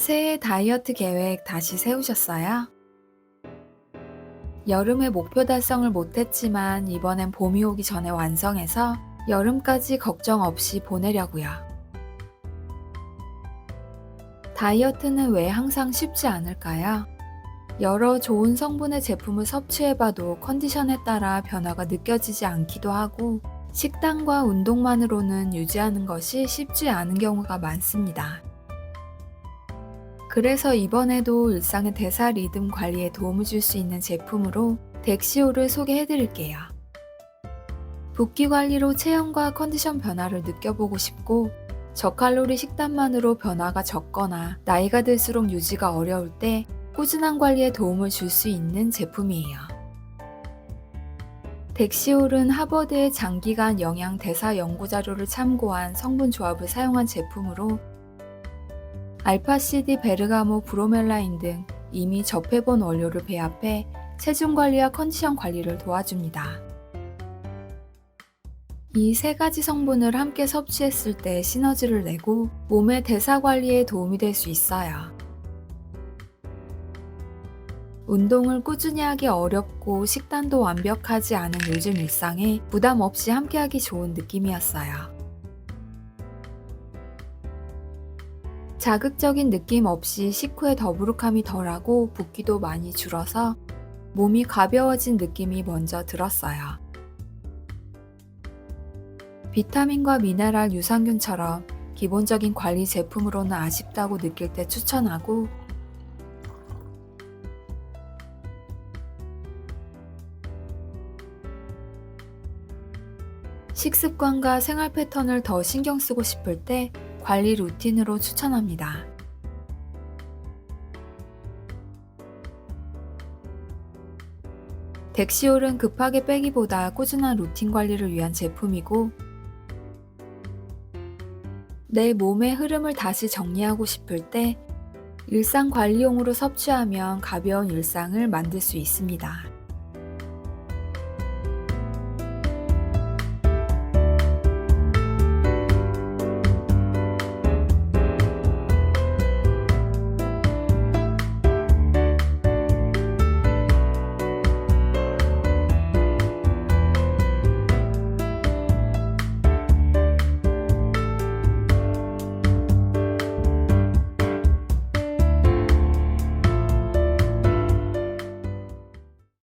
새해 다이어트 계획 다시 세우셨어요? 여름에 목표 달성을 못했지만 이번엔 봄이 오기 전에 완성해서 여름까지 걱정 없이 보내려고요. 다이어트는 왜 항상 쉽지 않을까요? 여러 좋은 성분의 제품을 섭취해봐도 컨디션에 따라 변화가 느껴지지 않기도 하고 식단과 운동만으로는 유지하는 것이 쉽지 않은 경우가 많습니다. 그래서 이번에도 일상의 대사 리듬 관리에 도움을 줄 수 있는 제품으로 덱시오를 소개해 드릴게요. 붓기 관리로 체형과 컨디션 변화를 느껴보고 싶고 저칼로리 식단만으로 변화가 적거나 나이가 들수록 유지가 어려울 때 꾸준한 관리에 도움을 줄 수 있는 제품이에요. 덱시올은 하버드의 장기간 영양 대사 연구 자료를 참고한 성분 조합을 사용한 제품으로 알파시디 베르가모 브로멜라인 등 이미 접해본 원료를 배합해 체중 관리와 컨디션 관리를 도와줍니다. 이 세 가지 성분을 함께 섭취했을 때 시너지를 내고 몸의 대사 관리에 도움이 될 수 있어요. 운동을 꾸준히 하기 어렵고 식단도 완벽하지 않은 요즘 일상에 부담 없이 함께하기 좋은 느낌이었어요. 자극적인 느낌 없이 식후에 더부룩함이 덜하고 붓기도 많이 줄어서 몸이 가벼워진 느낌이 먼저 들었어요. 비타민과 미네랄 유산균처럼 기본적인 관리 제품으로는 아쉽다고 느낄 때 추천하고 식습관과 생활 패턴을 더 신경 쓰고 싶을 때 관리 루틴으로 추천합니다. 덱시올은 급하게 빼기보다 꾸준한 루틴 관리를 위한 제품이고 내 몸의 흐름을 다시 정리하고 싶을 때 일상 관리용으로 섭취하면 가벼운 일상을 만들 수 있습니다.